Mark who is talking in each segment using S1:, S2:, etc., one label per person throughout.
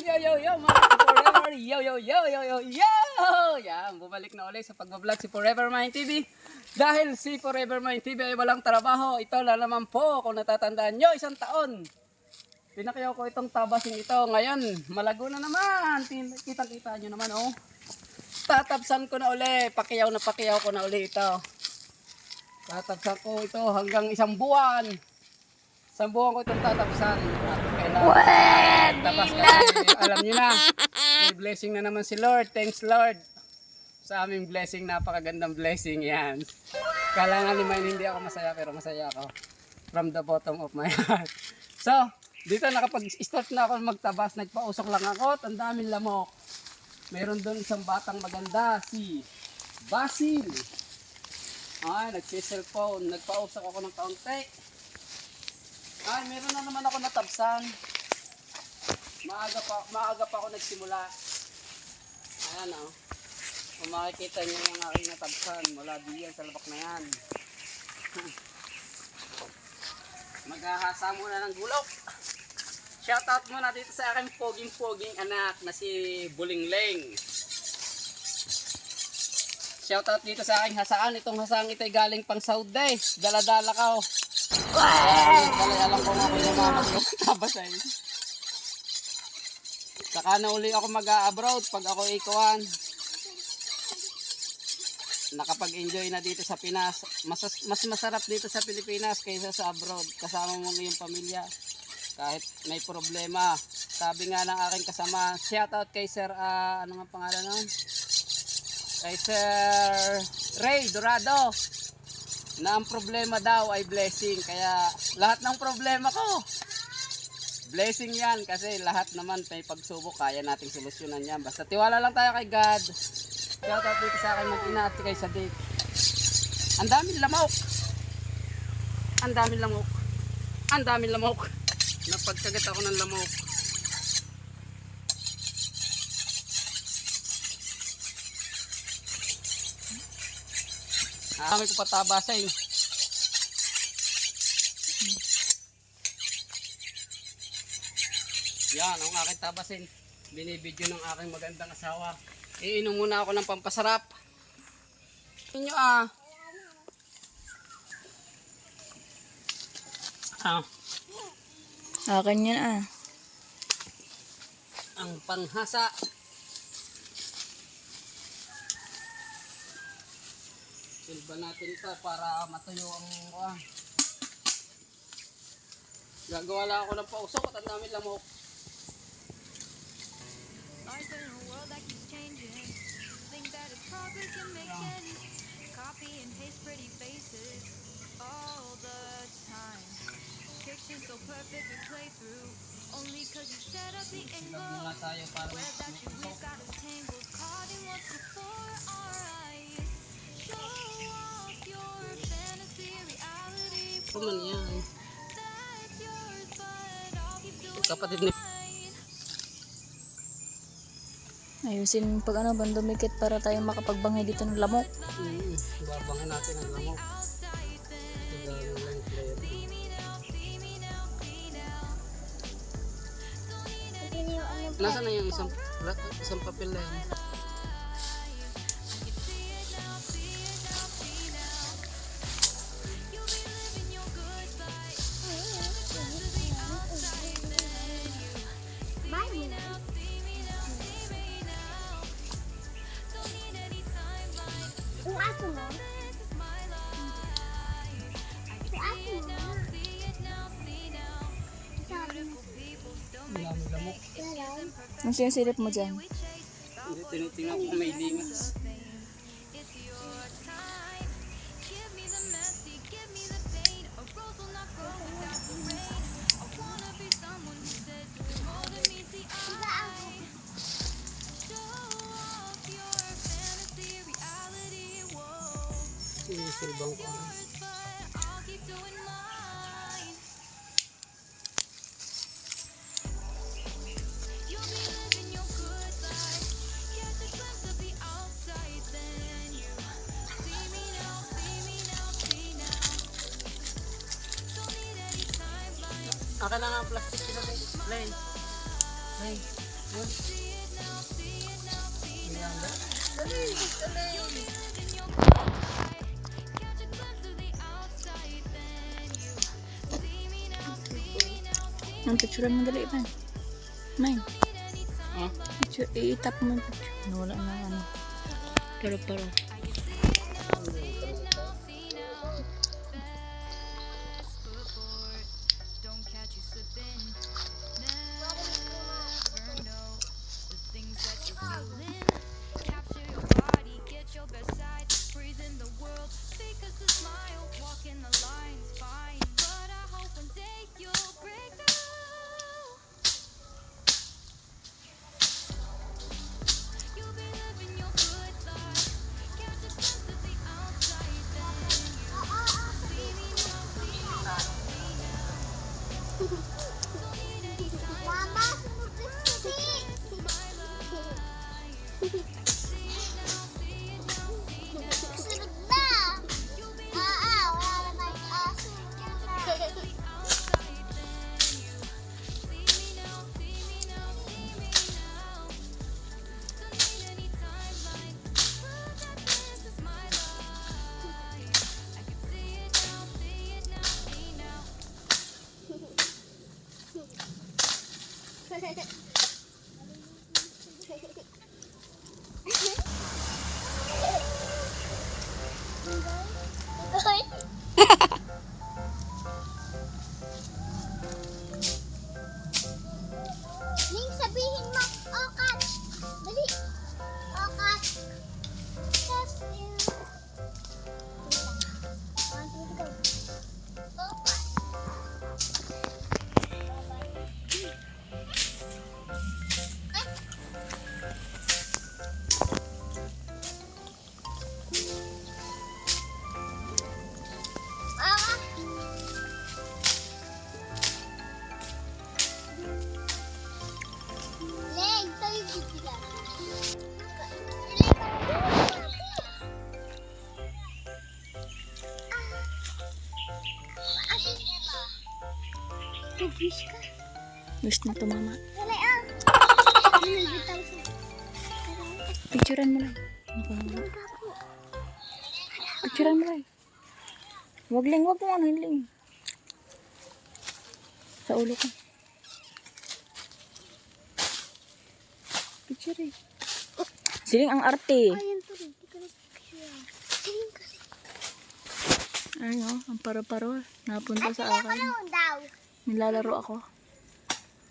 S1: Yo, yo, yo, mga forever. Yo, yo, yo, yo, yo, yo. Yan, bumalik na ulit sa pagbablog si Forever Mind TV. Dahil si Forever Mind TV ay walang trabaho, ito na naman po, kung natatandaan nyo, isang taon. Pinakyaw ko itong tabasing ito. Ngayon, malago na naman. Kitang-kita nyo naman, oh. Tatabsan ko na uli. Pakiyaw na pakiyaw ko na uli ito. Tatabsan ko ito hanggang isang buwan. Isang buwan ko itong tatabsan. At tabas kasi alam nyo na. May blessing na naman si Lord. Thanks Lord. Sa aming blessing, napakagandang blessing yan. Kailangan naman hindi ako masaya pero masaya ako. From the bottom of my heart. So, dito nakapag-start na ako magtabas. Nagpausok lang ako at ang daming lamok. Meron doon isang batang maganda, si Basil. Ay, nagsiselfone. Nagpausok ako ng kaunti. Ay, meron na naman ako natabsan. Maaga pa, maaga pa ako nagsimula. Ayan oh. Kung makikita niyo yung aking natabsan, mula diyan sa labak na yan. Maghahasa muna ng gulok. Shoutout muna dito sa aking poging-poging anak na si Bulingleng. Shoutout dito sa aking hasaan. Itong hasang ito ay galing pang Saudi. Dala-dala ka oh. Dala lang ko nga ko yung mama ko. Tabasay. Saka na uli ako mag-abroad pag ako ikuan. Nakapag-enjoy na dito sa Pinas. Mas, mas masarap dito sa Pilipinas kaysa sa abroad. Kasama mo yung pamilya. Kahit may problema. Sabi nga ng aking kasama, shoutout kay Sir, ah, ano nga pangalan nun? Kay Sir Ray Dorado na ang problema daw ay blessing. Kaya lahat ng problema ko, blessing yan. Kasi lahat naman may pagsubok, kaya nating solusyonan yan. Basta tiwala lang tayo kay God. Shout out dito sa akin mag-ina at kay Sadik. Ang daming lamok. Ang daming lamok. Ang daming lamok. Napagkagat ako ng lamok. Ah, may ko patabasa eh. Yan, ang aking tabasin. Binibidyo ng aking magandang asawa. Iinom muna ako ng pampasarap. Inyo ah. Ah,
S2: Akin yan ah.
S1: ang panghasa. Silba natin ito para matuyo ang ah. Gagawa lang ako ng pausok at ang dami lamok.
S3: Life in a world that keeps changing. Think that it's progress you're making. Copy and paste pretty faces all the time. Pictures so perfect we play through. Only cause you set up the
S1: Silab
S3: angle.
S1: muna tayo para
S3: Web that you
S1: matusok.
S3: we've got us tangled. Caught in what's before our eyes. Show off your fantasy reality.
S1: Ito man yan. Kapatid ni.
S2: Ayusin pag ano, bandumikit para tayo makapagbangay dito ng lamok.
S1: Mm, babangan natin ang lamok. Nasaan na yung isang, isang papel na yun? Ang
S2: sinasilip mo dyan?
S1: Tinitingnan ko may lingas. Na nga ang plastic sila. Play. Play.
S2: Ang picturean mo dali, Ivan. Mine.
S1: Ha?
S2: Picture, i-tap mo yung picture. Nawala na ano. Pero pero.
S3: Smile. Walk in the lines,
S2: Wish na tumama.
S4: Dali ah.
S2: Picturean mo lang. Lang. Picturean mo lang. Wag lang, wag mo ano lang. Sa ulo ko. Picture eh. Siling ang arte.
S4: To rin. Singin kasi.
S2: Ano, ang paro-paro. Napunta sa akin.
S4: naman daw.
S2: Nilalaro ako.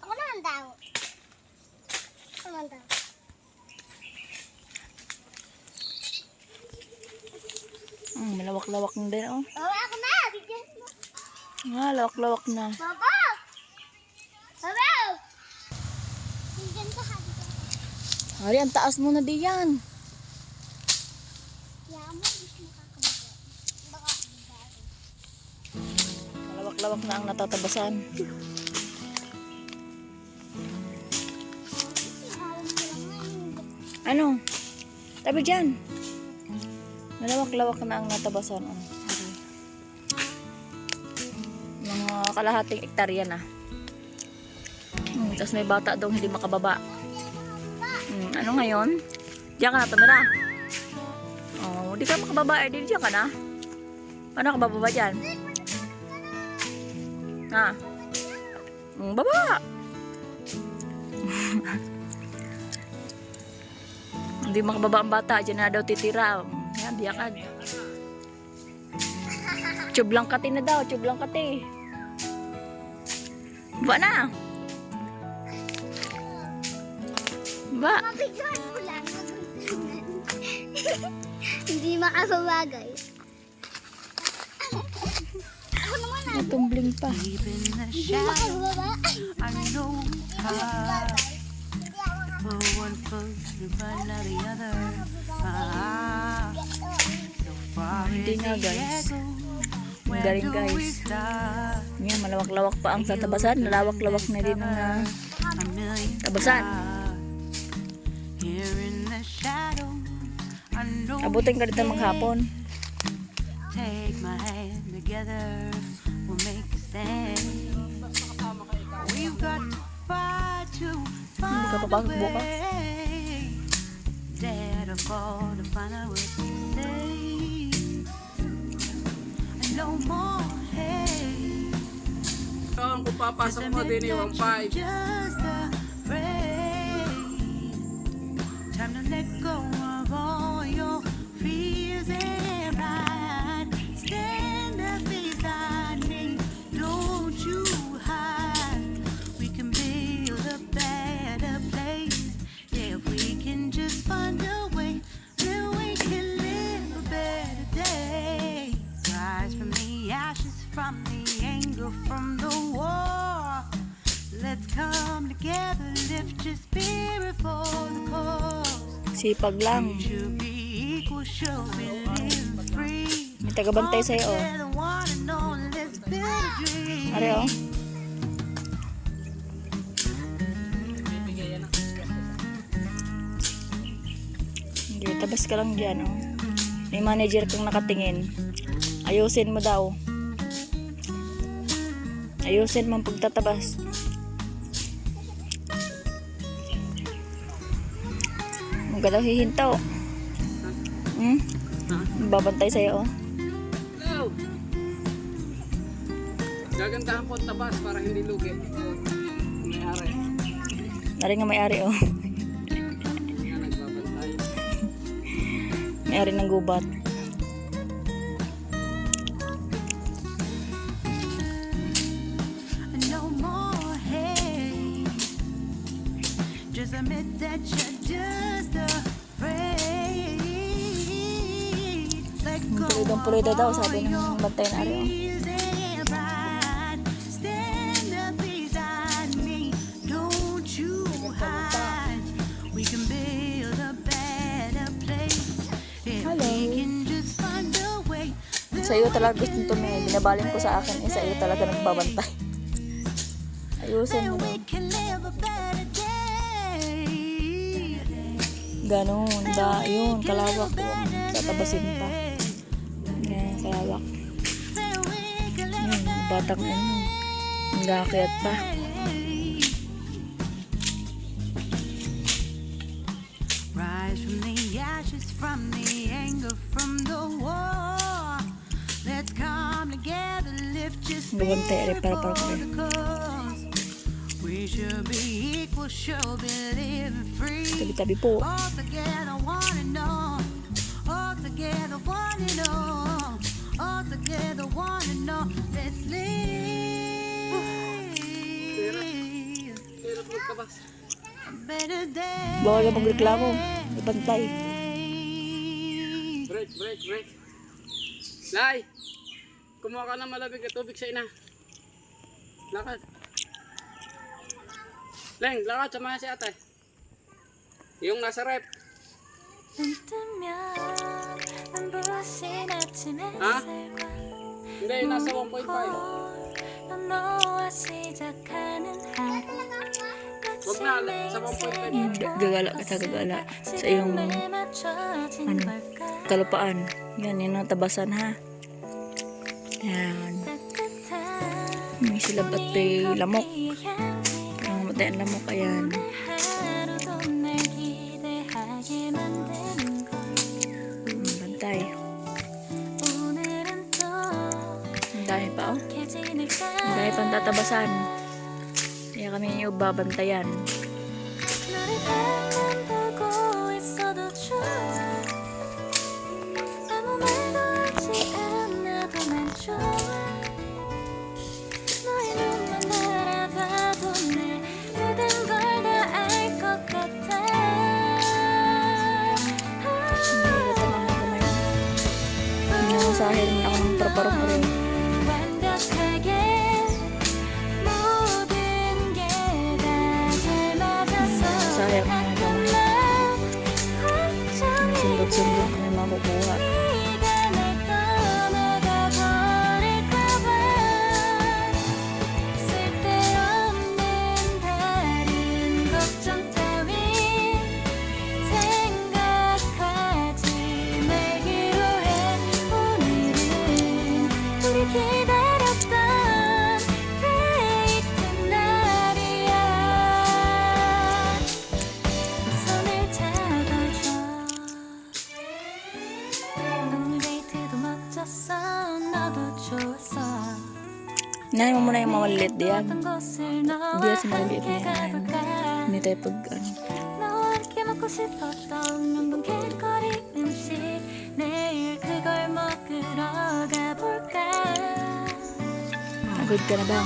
S4: Ako naman daw. Ako naman daw.
S2: Mm, malawak-lawak na din oh.
S4: Baba ako na. Bigyan mo.
S2: Ah, lawak-lawak na.
S4: Baba! Baba! Bigyan ka ha.
S2: Hari, ang taas mo na diyan. Malawak-lawak na ang natatabasan. Ano? Tabi dyan. Malawak-lawak na ang natabasan. Oh. Mga kalahating ektarya na. Hmm, Tapos may bata daw hindi makababa. Hmm, ano ngayon? Diyan ka na tumira. Oh, di ka makababa. Eh, di diyan ka na. Paano ka bababa dyan? Ha? Hmm, baba! Hindi makababa ang bata. Diyan na daw titira. Yan, biyakad. Tube lang kati na daw. Tube kati. Ba na. Ba.
S4: Mapigyan mo lang. Hindi makababagay. Ako naman.
S2: Natumbling pa.
S5: But one. Ah, so far
S2: Hindi nga, guys. Ang galing guys. Ngayon, malawak-lawak pa ang tatabasan. Malawak-lawak na din ang
S5: million
S2: tabasan. Abutin ka dito maghapon.
S5: Take my hand together, a stand. We've got to fight to
S2: ka papasok bukas.
S5: Dad, I fall to find out what you say. No more hate.
S1: So, kung papasok mo din yung 1.5.
S5: Just afraid. Time to let go of all your fears and
S2: Sipag lang. May tagabantay sa'yo, oh. Are, oh. Hindi, tabas ka lang dyan, oh. May manager kang nakatingin. Ayusin mo daw. Ayusin mo pagtatabas. Huwag ka daw hihintaw. Hmm? Babantay sa'yo, oh.
S1: Go! Gagandahan po ang tabas para hindi lugi. May ari.
S2: Nari nga may-ari, oh. May-ari ng gubat. Pulidong pulido daw, sabi ng bantay na ari,
S5: fears and pride. Stand up beside me. Don't you hide. We can build a better place. If
S2: Hello. Sa iyo talaga gusto nito, may binabaling ko sa akin, eh, sa iyo talaga nagbabantay. Ayusin mo. Ganon, da, yun, kalawak. Huwag tatabasin pa. Batang ano. Nagkakayat pa.
S5: Rise from the ashes, from the anger, from the war. Let's come together, lift your
S2: Bumantay,
S5: spirit
S2: para
S5: for
S2: para
S5: the cause. We should be equal, should be living free.
S2: Tabi-tabi po.
S5: All together, one and all. All together, one and all. All together, one and all. Let's a better day.
S2: Bawal ka magreklamo. Ibantay.
S1: Break, break, break. Lai! Kumuha ka ng malamig na tubig sa ina. Lakad. Leng, lakad, samahan si ate. Yung nasa rep.
S3: 아?
S1: Hindi, nasa 1.5.
S3: Wag na, sa 1.5.
S2: Gagala ka sa gagala. Sa iyong ano, kalupaan. Yan, yun ang tabasan ha. Yan. May silab at may lamok. Ang matay ang lamok, ayan.
S3: 아
S2: Hindi ka mga kamay. Inasahin mo na ako ng parparong rin.
S3: 真的，那蛮 karena.
S2: Nanay mo muna yung mawalit diyan. Diyan sa maliit na yan. Hindi tayo pag... Ano. Good ka na ba?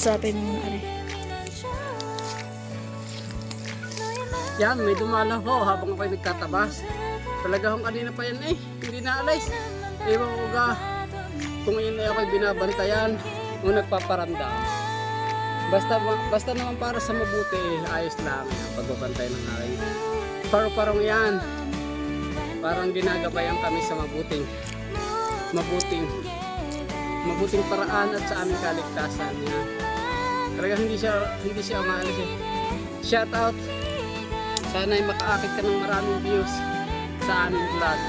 S2: Usapin mo na rin.
S1: Yan, may dumalaw ho habang ako'y nagtatabas. Talaga hong kanina pa yan eh. Hindi na alis. Ewan ko ga kung yun ay ako'y binabantayan o nagpaparamdam. Basta, basta naman para sa mabuti, ayos lang ang pagbabantay ng aking. Paro-parong yan. Parang ginagabayan kami sa mabuting, mabuting, mabuting paraan at sa aming kaligtasan niya. Talaga hindi siya, hindi siya umaalis eh. Shout out sana ay makaakit ka ng maraming views sa aming vlog.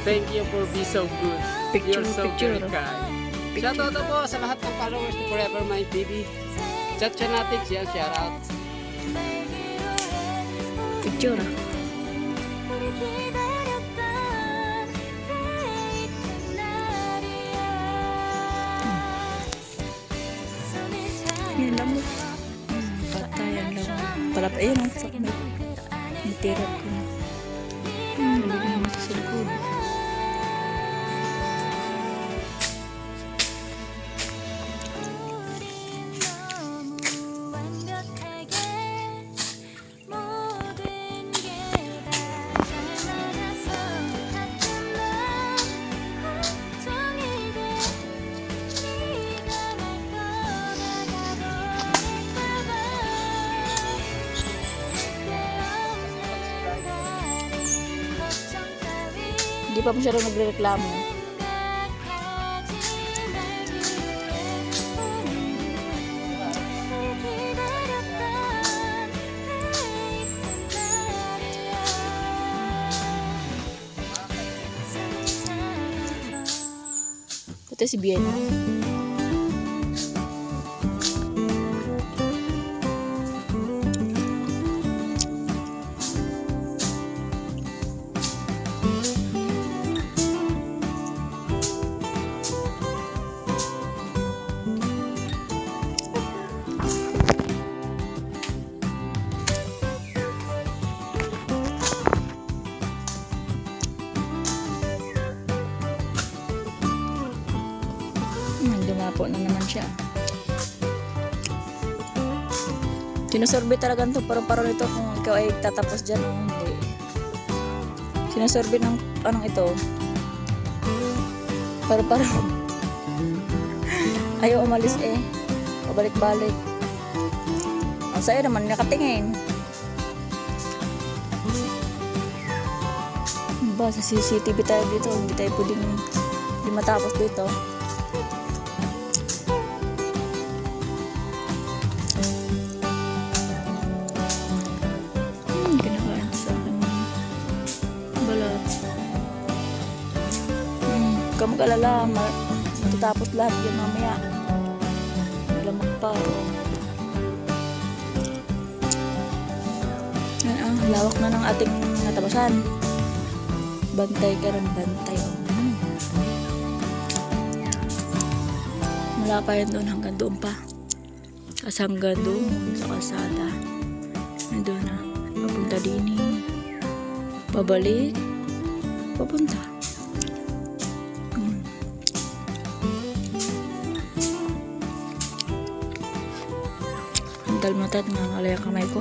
S1: Thank you for being so good.
S2: Picture,
S1: You're so
S2: picture.
S1: very kind. Shoutout po sa lahat ng followers ni Forever My TV. Chat
S5: chat natin siya Fanatics,
S2: yan, shoutout. Picture. Yung lamok. Patay ang lamok. Palap, ayun ang sakit. Nitira ko. Pa masyadong nagre-reklamo. Ito si Biena. Sinusorbe talaga ito paro-paro nito kung ikaw ay tatapos dyan o hindi. Sinusorbe ng anong ito. Paro-paro. Ayaw umalis eh. Pabalik-balik. Ang sa'yo naman nakatingin. Ba, sa CCTV tayo dito. Hindi tayo pwedeng hindi matapos dito. Ma- matatapos lahat yan mamaya. Malamag pa. Yan ah, lawak na ng ating natabasan. Bantay ka ng bantay. Hmm. Wala pa yan doon hanggang doon pa. Tapos hanggang doon sa kalsada. Nandun na. Papunta din eh. Pabalik. Papunta. Ang dalmatat nga ngalay ang kamay ko.